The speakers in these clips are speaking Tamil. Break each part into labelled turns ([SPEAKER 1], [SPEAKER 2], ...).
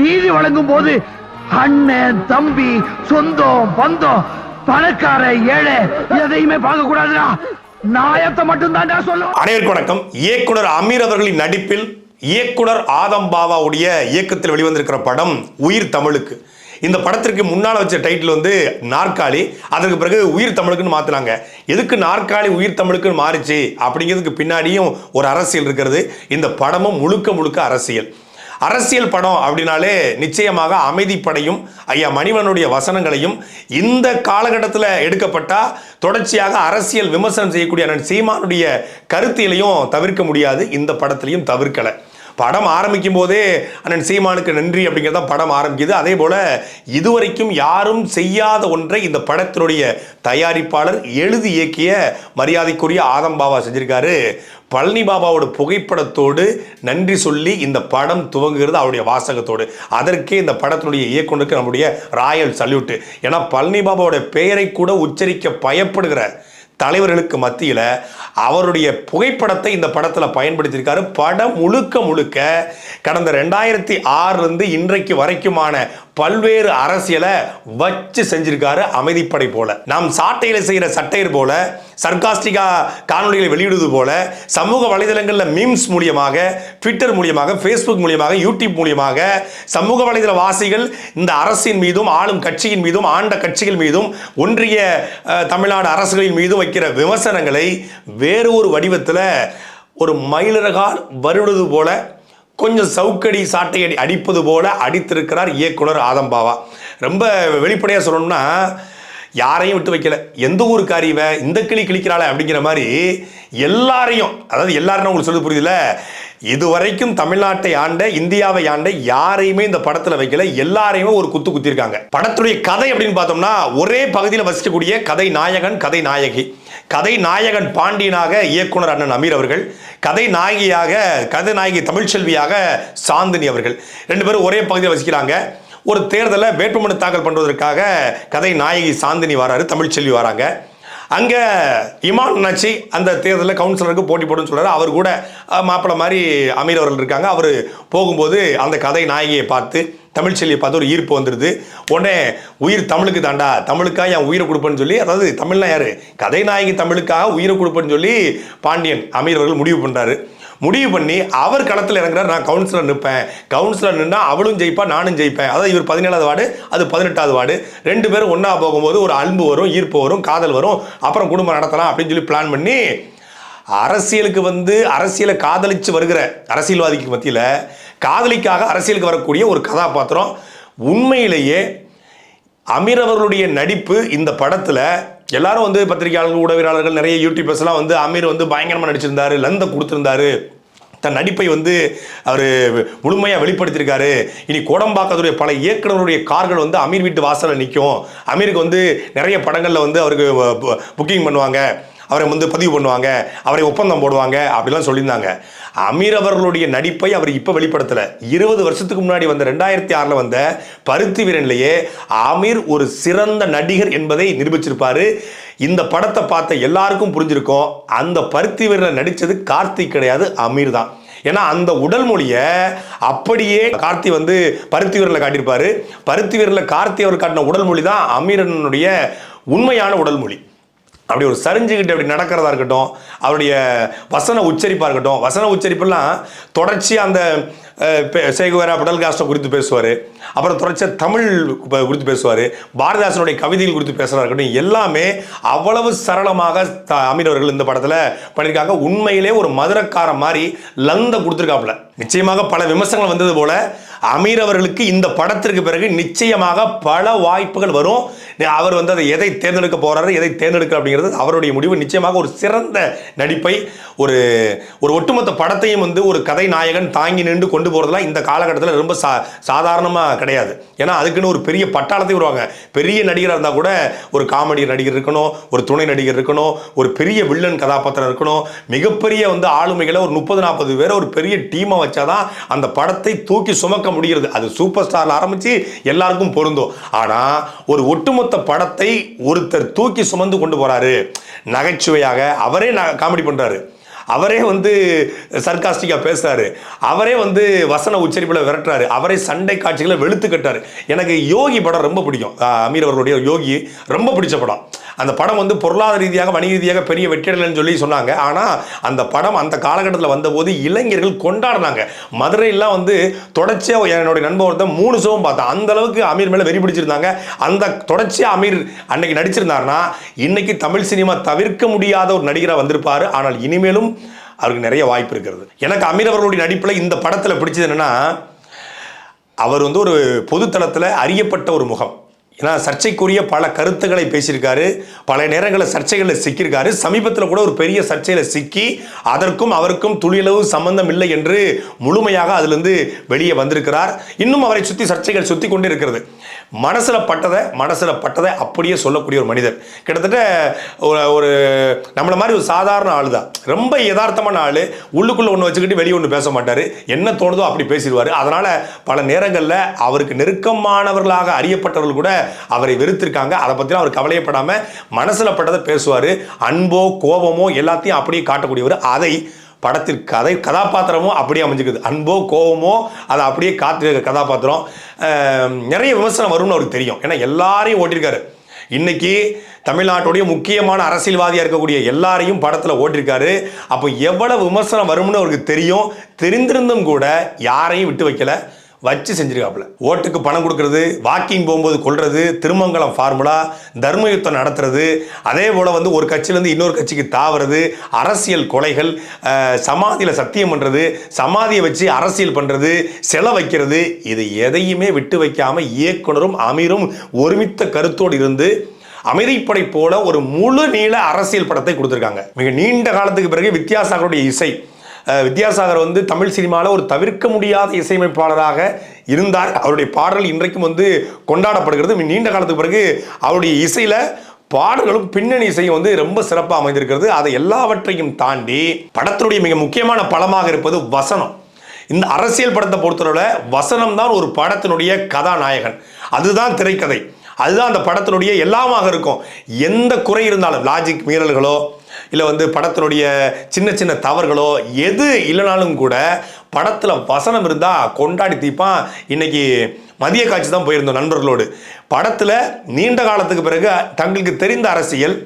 [SPEAKER 1] நீதி வழங்கும் போது அண்ணன் தம்பி சொந்தம் பந்தம் பணக்கார ஏழை எதையுமே பார்க்க கூடாதுடா நாயத்தை மட்டும்தான் சொல்லும்
[SPEAKER 2] அனைவருக்கு வணக்கம். இயக்குனர் அமீர் அவர்களின் நடிப்பில் இயக்குனர் ஆதம் பாபாவுடைய இயக்கத்தில் வெளிவந்திருக்கிற படம் உயிர் தமிழுக்கு. இந்த படத்திற்கு முன்னால் வச்ச டைட்டில் வந்து நாற்காலி. அதற்கு பிறகு உயிர் தமிழுக்குன்னு மாற்றினாங்க எதுக்கு நாற்காலி உயிர் தமிழுக்குன்னு மாறிச்சு? அப்படிங்கிறதுக்கு பின்னாடியும் ஒரு அரசியல் இருக்கிறது. இந்த படமும் முழுக்க முழுக்க அரசியல். அரசியல் படம் அப்படின்னாலே நிச்சயமாக அமைதிப்படையும் ஐயா மணிவனுடைய வசனங்களையும் இந்த காலகட்டத்தில் எடுக்கப்பட்டால் தொடர்ச்சியாக அரசியல் விமர்சனம் செய்யக்கூடிய அண்ணன் சீமானுடைய கருத்திலையும் தவிர்க்க முடியாது. இந்த படத்திலையும் தவிர்க்கலை. படம் ஆரம்பிக்கும் போதே அண்ணன் சீமானுக்கு நன்றி அப்படிங்கிறது தான் படம் ஆரம்பிக்குது. அதே போல இதுவரைக்கும் யாரும் செய்யாத ஒன்றை இந்த படத்தினுடைய தயாரிப்பாளர் எழுதி இயக்கிய மரியாதைக்குரிய ஆதம் பாபா செஞ்சிருக்காரு. பழனி பாபாவோட புகைப்படத்தோடு நன்றி சொல்லி இந்த படம் துவங்குகிறது அவருடைய வாசகத்தோடு. அதற்கே இந்த படத்தினுடைய இயக்குனருக்கு நம்முடைய ராயல் சல்யூட் ஏன்னா பழனி பாபாவோட பெயரை கூட உச்சரிக்க பயப்படுகிற தலைவர்களுக்கு மத்தியில் அவருடைய புகைப்படத்தை இந்த படத்தில் பயன்படுத்தியிருக்காரு. படம் முழுக்க முழுக்க கடந்த ரெண்டாயிரத்தி ஆறுலேருந்து இன்றைக்கு வரைக்குமான பல்வேறு அரசியலை வச்சு செஞ்சிருக்காரு அமைதிப்படை போல. நாம் சாட்டையில செய்கிற சட்டையர் போல சர்காஸ்டிகா காணொலிகளை வெளியிடுவது போல சமூக வலைதளங்களில் மீம்ஸ் மூலியமாக ட்விட்டர் மூலியமாக ஃபேஸ்புக் மூலியமாக யூடியூப் மூலியமாக சமூக வலைதள வாசிகள் இந்த அரசின் மீதும் ஆளும் கட்சியின் மீதும் ஆண்ட கட்சிகள் மீதும் ஒன்றிய தமிழ்நாடு அரசுகளின் மீதும் வைக்கிற விமர்சனங்களை வேறு ஒரு வடிவத்தில் ஒரு மயிலிறகால் வருடுவது போல கொஞ்சம் சவுக்கடி சாட்டை அடி அடிப்பது போல அடித்திருக்கிறார் இயக்குனர் ஆதம்பாவா ரொம்ப வெளிப்படையாக சொல்லணும்னா யாரையும் விட்டு வைக்கல. எந்த ஊருக்காரி இவ? இந்த கிளி கிளிக்கிறாளே அப்படிங்கிற மாதிரி எல்லாரையும் அதாவது எல்லாரும் உங்களுக்கு சொல்ல புரியுதுல? இதுவரைக்கும் தமிழ்நாட்டை ஆண்ட இந்தியாவை ஆண்ட யாரையுமே இந்த படத்தில் வைக்கல. எல்லாரையுமே ஒரு குத்து குத்திருக்காங்க. படத்துடைய கதை அப்படின்னு பார்த்தோம்னா ஒரே பகுதியில் வசிக்கக்கூடிய கதை நாயகன் கதை நாயகி. கதை நாயகன் பாண்டியனாக இயக்குனர் அண்ணன் அமீர் அவர்கள் கதை நாயகியாக கதை நாயகி தமிழ்ச்செல்வியாக சாந்தினி அவர்கள். ரெண்டு பேரும் ஒரே பகுதியில் வசிக்கிறாங்க. ஒரு தேர்தலில் வேட்புமனு தாக்கல் பண்ணுவதற்காக கதை நாயகி சாந்தினி வராரு தமிழ்ச்செல்வி வராங்க. அங்கே இமான் நச்சி அந்த தேர்தலில் கவுன்சிலருக்கு போட்டி போடுன்னு சொல்கிறார் அவர் கூட அஹ், மாப்பிள்ளை மாதிரி அமீர் அவர்கள் இருக்காங்க. அவர் போகும்போது அந்த கதை நாயகியை பார்த்து தமிழ்ச்செல்வியை பார்த்து ஒரு ஈர்ப்பு வந்துடுது உடனே உயிர் தமிழுக்கு தாண்டா தமிழுக்காக என் உயிரை கொடுப்பேன்னு சொல்லி அதாவது தமிழ்னா யார்? கதை நாயகி தமிழுக்காக உயிரை கொடுப்பேன்னு சொல்லி பாண்டியன் அமீர் அவர்கள் முடிவு பண்ணுறாரு முடிவு பண்ணி அவர் களத்தில் இறங்குறார். நான் கவுன்சிலர் நிற்பேன் கவுன்சிலர் நின்னா அவளும் ஜெயிப்பா நானும் ஜெயிப்பேன். அதாவது இவர் பதினேழாவது வார்டு அது பதினெட்டாவது வார்டு. ரெண்டு பேரும் ஒன்றா போகும்போது ஒரு அன்பு வரும் ஈர்ப்பு வரும் காதல் வரும். அப்புறம் குடும்பம் நடத்தலாம் அப்படின்னு சொல்லி பிளான் பண்ணி அரசியலுக்கு வந்து அரசியலை காதலிச்சு வருகிற அரசியல்வாதிக்கு மத்தியில் காதலிக்காக அரசியலுக்கு வரக்கூடிய ஒரு கதாபாத்திரம் உண்மையிலேயே அமீரவர்களுடைய நடிப்பு இந்த படத்தில் எல்லாரும் வந்து பத்திரிகையாளர்கள் உடவியலாளர்கள் நிறைய யூடியூபர்ஸ்லாம் வந்து அமீர் வந்து பயங்கரமாக நடிச்சிருந்தாரு லந்த கொடுத்துருந்தாரு. தன் நடிப்பை வந்து அவர் முழுமையாக வெளிப்படுத்தியிருக்காரு. இனி கோடம்பாக்கத்துடைய பல இயக்குனருடைய கார்கள் வந்து அமீர் வீட்டு வாசலில் நிற்கும். அமீருக்கு வந்து நிறைய படங்களில் வந்து அவருக்கு புக்கிங் பண்ணுவாங்க. அவரை வந்து பதிவு பண்ணுவாங்க அவரை ஒப்பந்தம் போடுவாங்க அப்படிலாம் சொல்லியிருந்தாங்க. அமீர் அவர்களுடைய நடிப்பை அவர் இப்போ வெளிப்படுத்தலை. இருபது வருஷத்துக்கு முன்னாடி வந்த ரெண்டாயிரத்தி ஆறில் வந்த பருத்தி வீரன்லேயே அமீர் ஒரு சிறந்த நடிகர் என்பதை நிரூபிச்சிருப்பார். இந்த படத்தை பார்த்த எல்லாருக்கும் புரிஞ்சிருக்கும். அந்த பருத்தி வீரனில் நடித்தது கார்த்திக் கிடையாது அமீர் தான். ஏன்னா அந்த உடல் மொழியை அப்படியே கார்த்தி வந்து பருத்தி வீரரில் காட்டியிருப்பாரு. பருத்தி வீரரில் கார்த்தி அவர் காட்டின உடல் மொழி தான் அமீரனுடைய உண்மையான உடல் மொழி. அப்படி ஒரு சரிஞ்சுக்கிட்டு அப்படி நடக்கிறதா இருக்கட்டும் அவருடைய வசன உச்சரிப்பாக இருக்கட்டும் வசன உச்சரிப்பெல்லாம் தொடர்ச்சியாக அந்த அஹ், சேகுவேரா படல் காஸ்டம் குறித்து பேசுவார். அப்புறம் தொடர்ச்சியாக தமிழ் குறித்து பேசுவார். பாரதிதாசனுடைய கவிதைகள் குறித்து பேசுகிறா இருக்கட்டும் எல்லாமே அவ்வளவு சரளமாக த- அமீர் இந்த படத்தில் பண்ணியிருக்காங்க. உண்மையிலே ஒரு மதுரக்கார மாதிரி லந்த கொடுத்துருக்காப்புல. நிச்சயமாக பல விமர்சனங்கள் வந்தது போல அமீர் அவர்களுக்கு இந்த படத்திற்கு பிறகு நிச்சயமாக பல வாய்ப்புகள் வரும். அவர் வந்து அதை எதை தேர்ந்தெடுக்க போறாரு எதை தேர்ந்தெடுக்க அப்படிங்கிறது அவருடைய முடிவு. நிச்சயமாக ஒரு சிறந்த நடிப்பை ஒரு ஒரு ஒட்டுமொத்த படத்தையும் வந்து ஒரு கதை நாயகன் தாங்கி நின்று கொண்டு போகிறதுலாம் இந்த காலகட்டத்தில் ரொம்ப சா சாதாரணமாக கிடையாது. ஏன்னா அதுக்குன்னு ஒரு பெரிய பட்டாளத்தை வருவாங்க பெரிய நடிகராக இருந்தால் கூட ஒரு காமெடி நடிகர் இருக்கணும் ஒரு துணை நடிகர் இருக்கணும் ஒரு பெரிய வில்லன் கதாபாத்திரம் இருக்கணும். மிகப்பெரிய வந்து ஆளுமைகளை ஒரு முப்பது நாற்பது பேரை ஒரு பெரிய டீமை வச்சாதான் அந்த படத்தை தூக்கி சுமக்க முடிகிறது. அது சூப்பர் ஸ்டார்ல ஆரம்பிச்சு எல்லாருக்கும் பொருந்தும். ஆனா ஒரு ஒட்டுமொத்த படத்தை ஒருத்தர் தூக்கி சுமந்து கொண்டு போறாரு. நகைச்சுவையாக அவரே காமெடி பண்றாரு. அவரே வந்து சர்காஸ்டிக்காக பேசுறாரு. அவரே வந்து வசன உச்சரிப்பில் விரட்டுறாரு. அவரே சண்டை காட்சிகளை வெளுத்து கட்டாரு எனக்கு யோகி படம் ரொம்ப பிடிக்கும். அமீர் அவர்களுடைய யோகி ரொம்ப பிடிச்ச படம். அந்த படம் வந்து பொருளாதார ரீதியாக வணிக ரீதியாக பெரிய வெற்றிடலன்னு சொல்லி சொன்னாங்க. ஆனால் அந்த படம் அந்த காலகட்டத்தில் வந்தபோது இளைஞர்கள் கொண்டாடினாங்க. மதுரையெல்லாம் வந்து தொடர்ச்சியாக என்னுடைய நண்பன் ஒருத்தன் மூணு ஷோவும் பார்த்தான். அந்த அளவுக்கு அமீர் மேலே வெறி பிடிச்சிருந்தாங்க. அந்த தொடர்ச்சியாக அமீர் அன்னைக்கு நடிச்சிருந்தாருன்னா இன்னைக்கு தமிழ் சினிமா தவிர்க்க முடியாத ஒரு நடிகராக வந்திருப்பார். ஆனால் இனிமேலும் அவருக்கு நிறைய வாய்ப்பு இருக்கிறது. எனக்கு அமீர் அவர்களுடைய நடிப்பில் இந்த படத்தில் பிடிச்சது என்னென்னா அவர் வந்து ஒரு பொதுத்தளத்தில் அறியப்பட்ட ஒரு முகம். ஏன்னா சர்ச்சைக்குரிய பல கருத்துக்களை பேசியிருக்காரு. பல நேரங்களில் சர்ச்சைகளில் சிக்கியிருக்காரு. சமீபத்தில் கூட ஒரு பெரிய சர்ச்சையில் சிக்கி அதற்கும் அவருக்கும் துளியளவு சம்பந்தம் இல்லை என்று முழுமையாக அதிலிருந்து வெளியே வந்திருக்கிறார். இன்னும் அவரை சுற்றி சர்ச்சைகள் சுற்றி கொண்டு இருக்கிறது மனசில் பட்டதை மனசில் பட்டதை அப்படியே சொல்லக்கூடிய ஒரு மனிதர். கிட்டத்தட்ட ஒரு ஒரு நம்மளை மாதிரி ஒரு சாதாரண ஆள் தான் ரொம்ப யதார்த்தமான ஆள். உள்ளுக்குள்ளே ஒன்று வச்சுக்கிட்டு வெளியே ஒன்று பேச மாட்டார். என்ன தோணுதோ அப்படி பேசிடுவார். அதனால் பல நேரங்களில் அவருக்கு நெருக்கமானவர்களாக அறியப்பட்டவர்கள் கூட அவரை வெறுத்திருக்காங்க. அதை பற்றிலாம் அவர் கவலையப்படாமல் மனசில் பட்டதை பேசுவார். அன்போ கோபமோ எல்லாத்தையும் அப்படியே காட்டக்கூடியவர். அதை படத்திற்கு கதை கதாபாத்திரமும் அப்படியே அமைஞ்சுக்குது. அன்போ கோபமோ அதை அப்படியே காத்து கதாபாத்திரம். நிறைய விமர்சனம் வரும்னு அவருக்கு தெரியும். ஏன்னா எல்லாரையும் ஓட்டியிருக்காரு. இன்னைக்கு தமிழ்நாட்டுடைய முக்கியமான அரசியல்வாதியாக இருக்கக்கூடிய எல்லாரையும் படத்தில் ஓட்டியிருக்காரு. அப்போ எவ்வளவு விமர்சனம் வரும்னு அவருக்கு தெரியும். தெரிந்திருந்தும் கூட யாரையும் விட்டு வைக்கல. வச்சு செஞ்சிருக்காப்புல. ஓட்டுக்கு பணம் கொடுக்கறது வாக்கிங் போகும்போது கொள்றது திருமங்கலம் ஃபார்முலா தர்ம யுத்தம் நடத்துறது அதே போல் வந்து ஒரு கட்சியிலேருந்து இன்னொரு கட்சிக்கு தாவறது அரசியல் கொலைகள் சமாதியில் சத்தியம் பண்ணுறது சமாதியை வச்சு அரசியல் பண்ணுறது செல வைக்கிறது இது எதையுமே விட்டு வைக்காமல் இயக்குனரும் அமீரும் ஒருமித்த கருத்தோடு இருந்து அமைதிப்படை போல ஒரு முழு நீள அரசியல் படத்தை கொடுத்துருக்காங்க. மிக நீண்ட காலத்துக்கு பிறகு வித்யாசாகருடைய இசை. வித்யாசாகர் வந்து தமிழ் சினிமாவில் ஒரு தவிர்க்க முடியாத இசையமைப்பாளராக இருந்தார். அவருடைய பாடல் இன்றைக்கும் வந்து கொண்டாடப்படுகிறது. நீண்ட காலத்துக்கு பிறகு அவருடைய இசையில் பாடல்களும் பின்னணி இசையும் வந்து ரொம்ப சிறப்பாக அமைந்திருக்கிறது. அதை எல்லாவற்றையும் தாண்டி படத்தினுடைய மிக முக்கியமான பலமாக இருப்பது வசனம். இந்த அரசியல் படத்தை பொறுத்தளவில் வசனம் தான் ஒரு படத்தினுடைய கதாநாயகன். அதுதான் திரைக்கதை. அதுதான் அந்த படத்தினுடைய எல்லாமாக இருக்கும். எந்த குறை இருந்தாலும் லாஜிக் மீறல்களோ இல்லை வந்து படத்தினுடைய சின்ன சின்ன தவறுகளோ எது இல்லைனாலும் கூட படத்தில் வசனம் இருந்தால் கொண்டாடி தீப்பான். இன்னைக்கு மதிய காட்சி தான் போயிருந்தோம் நண்பர்களோடு. படத்தில் நீண்ட காலத்துக்கு பிறகு தங்களுக்கு தெரிந்த அரசியல்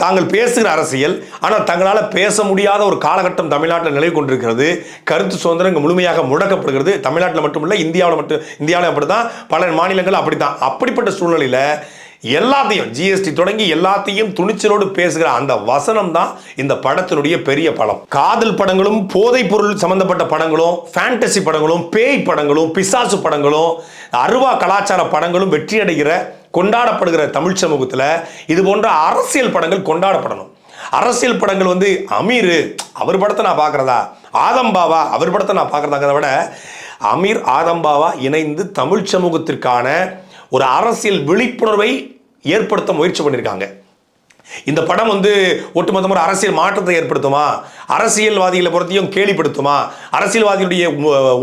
[SPEAKER 2] தாங்கள் பேசுகிற அரசியல் ஆனால் தங்களால் பேச முடியாத ஒரு காலகட்டம் தமிழ்நாட்டில் நிலை கொண்டிருக்கிறது. கருத்து சுதந்திரம் இங்கே முழுமையாக முடக்கப்படுகிறது. தமிழ்நாட்டில் மட்டுமில்லை இந்தியாவில் மட்டும் இந்தியாவில் அப்படி தான் பல மாநிலங்கள் அப்படி தான் அப்படிப்பட்ட சூழ்நிலையில் எல்லாத்தையும் ஜிஎஸ்டி தொடங்கி எல்லாத்தையும் துணிச்சலோடு பேசுகிற அந்த வசனம் தான் இந்த படத்தினுடைய பெரிய படம். காதல் படங்களும் போதைப் பொருள் சம்பந்தப்பட்ட படங்களும் ஃபேண்டசி படங்களும் பேய் படங்களும் பிசாசு படங்களும் அருவா கலாச்சார படங்களும் வெற்றி அடைகிற கொண்டாடப்படுகிற தமிழ் சமூகத்தில் இது போன்ற அரசியல் படங்கள் கொண்டாடப்படணும். அரசியல் படங்கள் வந்து அமீர் அவர் படத்தை நான் பார்க்குறதா? ஆதம்பாவா அவர் படத்தை நான் பார்க்குறதாங்கிறத விட அமீர் ஆதம்பாவா இணைந்து தமிழ் சமூகத்திற்கான ஒரு அரசியல் விழிப்புணர்வை ஏற்படுத்த முயற்சி பண்ணியிருக்காங்க இந்த படம் வந்து ஒட்டுமொத்தமாக ஒரு அரசியல் மாற்றத்தை ஏற்படுத்துமா? அரசியல்வாதிகளை பொறுத்தையும் கேலிப்படுத்துமா? அரசியல்வாதியுடைய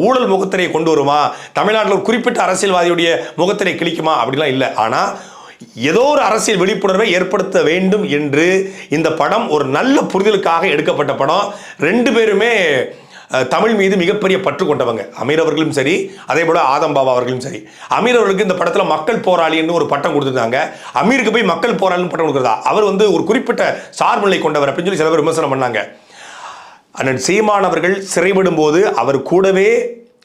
[SPEAKER 2] ஊழல் முகத்திரையை கொண்டு வருமா? தமிழ்நாட்டில் ஒரு குறிப்பிட்ட அரசியல்வாதியுடைய முகத்திரை கிழிக்குமா? அப்படிலாம் இல்லை. ஆனால் ஏதோ ஒரு அரசியல் விழிப்புணர்வை ஏற்படுத்த வேண்டும் என்று இந்த படம் ஒரு நல்ல புரிதலுக்காக எடுக்கப்பட்ட படம். ரெண்டு பேருமே தமிழ் மீது மிகப்பெரிய பற்று கொண்டவங்க. அமீர் அவர்களும் சரி அதே போல ஆதம் பாபா அவர்களும் சரி. அமீர் அவர்களுக்கு இந்த படத்தில் மக்கள் போராளின்னு ஒரு பட்டம் கொடுத்துருந்தாங்க. அமீருக்கு போய் மக்கள் போராளின்னு பட்டம் கொடுக்குறதா? அவர் வந்து ஒரு குறிப்பிட்ட சார்புநிலை கொண்டவர் அப்படின்னு சொல்லி சில பேர் விமர்சனம் பண்ணாங்க. அண்ணன் சீமான் அவர்கள் போது அவர் கூடவே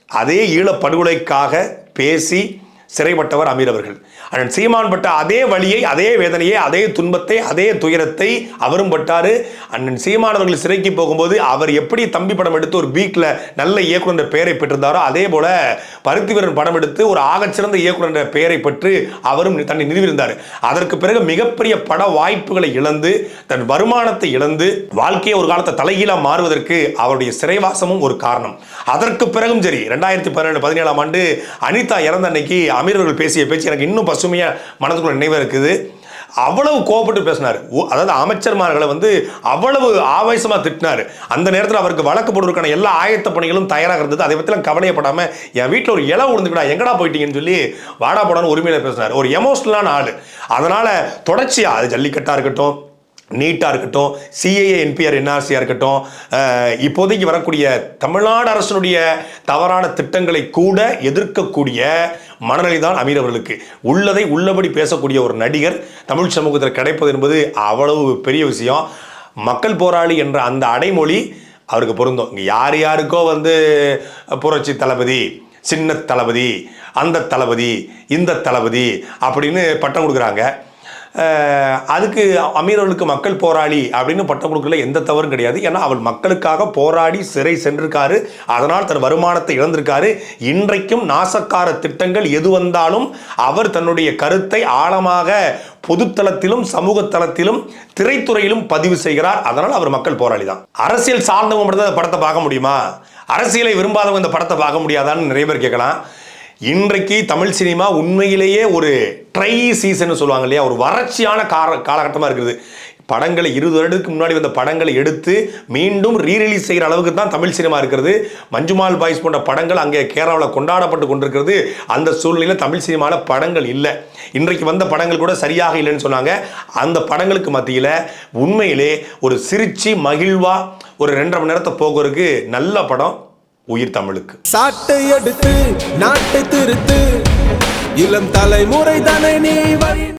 [SPEAKER 2] அதே ஈழப்படுகொலைக்காக பேசி சிறைப்பட்டவர் அமீர் அவர்கள். அண்ணன் சீமான் பட்ட அதே வழியை அதே வேதனையை அதே துன்பத்தை அதே துயரத்தை அவரும் பட்டார். அண்ணன் சீமான் அவர்கள் சிறைக்கு போகும்போது அவர் எப்படி தம்பி படம் எடுத்து ஒரு பீக்கில் நல்ல இயக்குனர் என்ற பெயரை பெற்றிருந்தாரோ அதே போல பருத்தி வீரன் படம் எடுத்து ஒரு ஆகச்சிறந்த இயக்குனர் என்ற பெயரை பெற்று அவரும் தன்னை நிறுவியிருந்தார். அதற்கு பிறகு மிகப்பெரிய பட வாய்ப்புகளை இழந்து தன் வருமானத்தை இழந்து வாழ்க்கையை ஒரு காலத்தை தலைகீழாக மாறுவதற்கு அவருடைய சிறைவாசமும் ஒரு காரணம். அதற்கு பிறகும் சரி ரெண்டாயிரத்தி பதினேழு பதினேழாம் ஆண்டு அனிதா இறந்த அன்னைக்கு அமீரர்கள் பேசிய பேச்சு எனக்கு இன்னும் பசுமையாக மனதுக்குள்ள நினைவு இருக்குது. அவ்வளவு கோபப்பட்டு பேசினார். ஓ- அதாவது அமைச்சர்மார்களை வந்து அவ்வளவு ஆவேசமாக திட்டினார். அந்த நேரத்தில் அவருக்கு வழக்கு போடுவதற்கான எல்லா ஆயத்த பணிகளும் தயாராக இருந்தது. அதை பற்றிலாம் கவலையப்படாமல் என் வீட்டில் ஒரு இலை விழுந்துக்கிடா எங்கடா போயிட்டீங்கன்னு சொல்லி வாடா போடான்னு உரிமையில் பேசினார். ஒரு எமோஷனலான ஆள். அதனால் தொடர்ச்சியாக அது ஜல்லிக்கட்டாக இருக்கட்டும் நீட்டாக இருக்கட்டும் சிஏஏ என்பிஆர் என்ஆர்சியாக இருக்கட்டும் இப்போதைக்கு வரக்கூடிய தமிழ்நாடு அரசினுடைய தவறான திட்டங்களை கூட எதிர்க்கக்கூடிய மனநிலை தான் அமீர் அவர்களுக்கு. உள்ளதை உள்ளபடி பேசக்கூடிய ஒரு நடிகர் தமிழ் சமூகத்தில் கிடைப்பது என்பது அவ்வளவு பெரிய விஷயம். மக்கள் போராளி என்ற அந்த அடைமொழி அவருக்கு பொருந்தும். இங்கே யார் யாருக்கோ வந்து புரட்சி தளபதி சின்ன தளபதி அந்த தளபதி இந்த தளபதி அப்படின்னு பட்டம் கொடுக்குறாங்க. அதுக்கு அமீரவளுக்கு மக்கள் போராளி அப்படின்னு பட்டம் கொடுக்கல எந்த தவறும் கிடையாது. ஏன்னா அவள் மக்களுக்காக போராடி சிறை சென்றிருக்காரு. அதனால் தன் வருமானத்தை இழந்திருக்காரு. இன்றைக்கும் நாசக்கார திட்டங்கள் எது வந்தாலும் அவர் தன்னுடைய கருத்தை ஆழமாக பொதுத்தளத்திலும் சமூக தளத்திலும் திரைத்துறையிலும் பதிவு செய்கிறார். அதனால் அவர் மக்கள் போராளி தான். அரசியல் சார்ந்தவங்க மட்டும் தான் படத்தை பார்க்க முடியுமா? அரசியலை விரும்பாதவங்க இந்த படத்தை பார்க்க முடியாதான்னு நிறைய பேர் கேட்கலாம். இன்றைக்கு தமிழ் சினிமா உண்மையிலேயே ஒரு ட்ரை சீசன் சொல்லுவாங்க இல்லையா? ஒரு வறட்சியான கால காலகட்டமாக இருக்குது. படங்களை இருபது வருடத்துக்கு முன்னாடி வந்த படங்களை எடுத்து மீண்டும் ரீரிலீஸ் செய்கிற அளவுக்கு தான் தமிழ் சினிமா இருக்கிறது. மஞ்சுமால் பாய்ஸ் போன்ற படங்கள் அங்கே கேரளாவில் கொண்டாடப்பட்டு கொண்டிருக்கிறது. அந்த சூழ்நிலையில் தமிழ் சினிமாவில் படங்கள் இல்லை. இன்றைக்கு வந்த படங்கள் கூட சரியாக இல்லைன்னு சொன்னாங்க. அந்த படங்களுக்கு மத்தியில் உண்மையிலே ஒரு சிரிச்சு மகிழ்வாக ஒரு ரெண்டரை மணி நேரத்தை போகிறதுக்கு நல்ல படம். உயிர் தமிழுக்கு.
[SPEAKER 3] சாட்டை எடுத்து நாட்டை திருத்து. இளம் தலைமுறை தானே நீ